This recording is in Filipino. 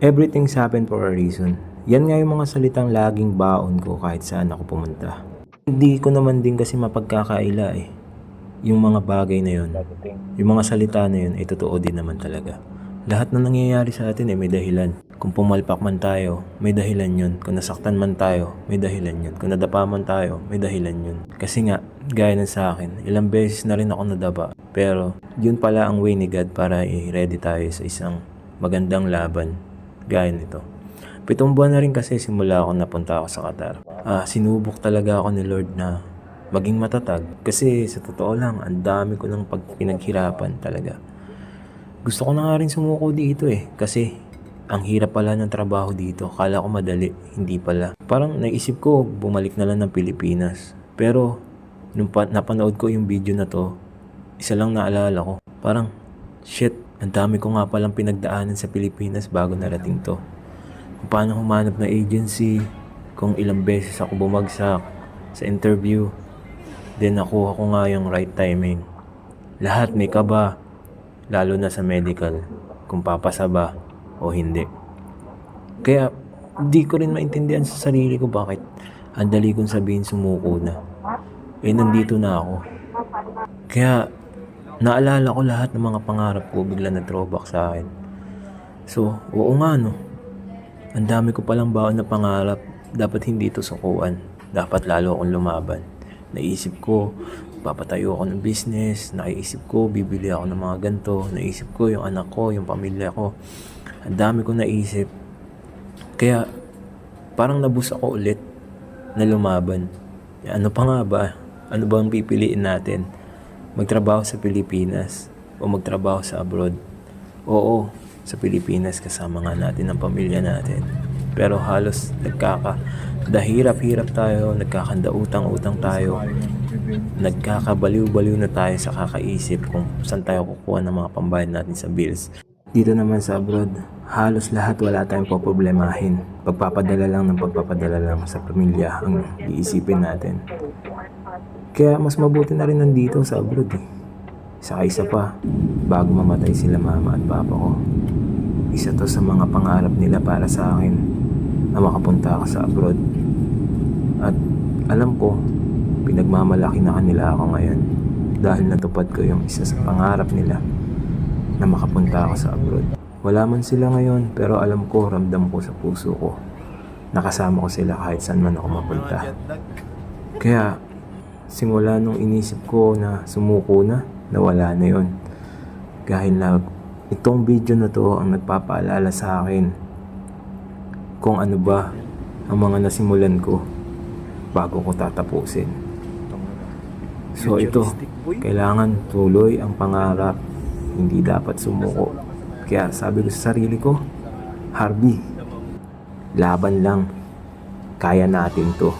Everything's happen for a reason. Yan nga yung mga salitang laging baon ko kahit saan ako pumunta. Hindi ko naman din kasi mapagkakaila eh. Yung mga bagay na yun, yung mga salita na yun ay totoo din naman talaga. Lahat na nangyayari sa atin eh may dahilan. Kung pumalpak man tayo, may dahilan yun. Kung nasaktan man tayo, may dahilan yun. Kung nadapa man tayo, may dahilan yun. Kasi nga, gaya ng sa akin, ilang beses na rin ako nadapa. Pero, yun pala ang way ni God para i-ready tayo sa isang magandang laban. Gaya nito. Pitong buwan na rin kasi simula ako napunta ako sa Qatar. Ah, sinubok talaga ako ni Lord na maging matatag. Kasi sa totoo lang, ang dami ko ng pag pinaghirapan talaga. Gusto ko na nga rin sumuko dito eh. Kasi ang hirap pala ng trabaho dito. Kala ko madali, hindi pala. Parang naisip ko, bumalik na lang ng Pilipinas. Pero, nung pa- napanood ko yung video na to, isa lang naalala ko. Parang, shit, ang dami ko nga palang pinagdaanan sa Pilipinas bago narating to. Kung paano humanap na agency, kung ilang beses ako bumagsak sa interview, then nakuha ko nga yung right timing. Lahat may kaba, lalo na sa medical, kung papasa ba o hindi. Kaya, di ko rin maintindihan sa sarili ko bakit ang dali kong sabihin sumuko na. Eh, nandito na ako. Kaya, naalala ko lahat ng mga pangarap ko bigla na throwback sa akin. So, oo nga no. Ang dami ko palang baon na pangarap. Dapat hindi ito sukuan. Dapat lalo akong lumaban. Naisip ko, papatayo ako ng business. Naisip ko, bibili ako ng mga ganito. Naisip ko, yung anak ko, yung pamilya ko. Ang dami ko naisip. Kaya, parang nabus ako ulit na lumaban. Ano pa nga ba? Ano ba ang pipiliin natin? Magtrabaho sa Pilipinas o magtrabaho sa abroad? Oo, sa Pilipinas kasama nga natin ang pamilya natin. Pero halos nagkaka dahirap-hirap tayo, nagkakanda utang-utang tayo, nagkakabaliw-baliw na tayo sa kakaisip kung saan tayo kukuha ng mga pambayad natin sa bills. Dito naman sa abroad, halos lahat wala tayong poproblemahin. Pagpapadala lang ng pagpapadala lang sa pamilya ang iisipin natin. Kaya mas mabuti na rin nandito sa abroad eh. Saka isa pa, bago mamatay sila mama at papa ko. Isa to sa mga pangarap nila para sa akin na makapunta ako sa abroad. At alam ko, pinagmamalaki na kanila ako ngayon dahil natupad ko yung isa sa pangarap nila na makapunta ako sa abroad. Wala man sila ngayon pero alam ko, ramdam ko sa puso ko. Nakasama ko sila kahit saan man ako mapunta. Kaya simula nung inisip ko na sumuko na, nawala na yon. Dahil na itong video na to ang nagpapaalala sa akin kung ano ba ang mga nasimulan ko bago ko tatapusin. So ito, kailangan tuloy ang pangarap, hindi dapat sumuko. Kaya sabi ko sa sarili ko, Harvey, laban lang, kaya natin to.